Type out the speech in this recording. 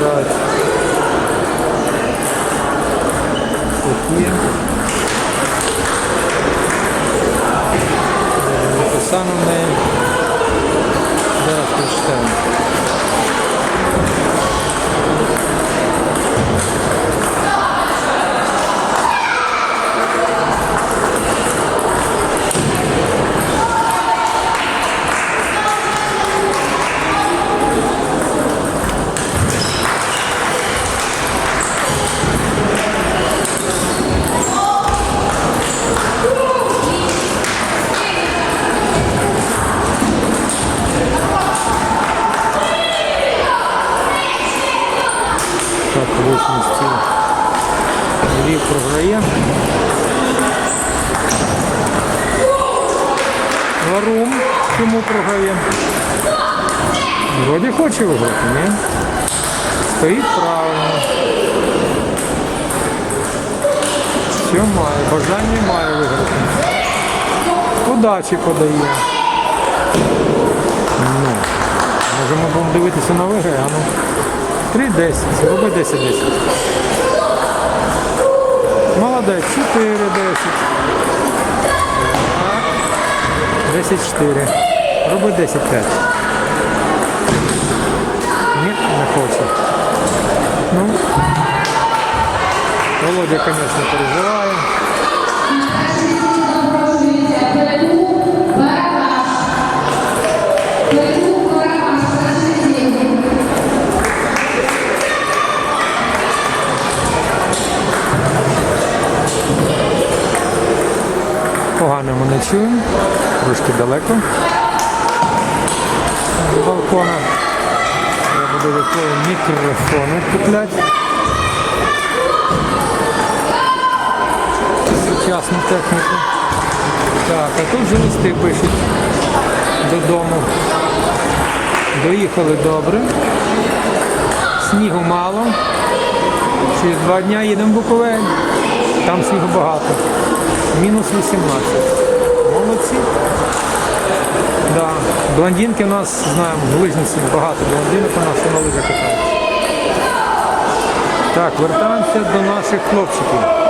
грають. Такі. Написано в неї. Зараз. Стіл. Львів програє. Варум чому програє? Вроді хоче виграти, ні? Стоїть правильно. Все має, бажання має виграти. Удачі подає. Ну, може ми будемо дивитися на вигри, а ну. 3-10, роби 10-10. Молодець, 4-10. 10-4. Роби 10-5. Ні, не хоче. Ну, Володя, звісно, переживає. Ми не чуємо, трошки далеко з балкона. Треба додатково мікрофони купляти. Сучасну техніку. Так, а тут вже листи пишуть додому. Доїхали добре. Снігу мало. Через два дні їдемо в Буковель. Там снігу багато. Мінус 18. Молодці. Да. Блондинки у нас, знаємо, в лижниці багато блондинок у нас на лижах катають. Так, вертаємося до наших хлопчиків.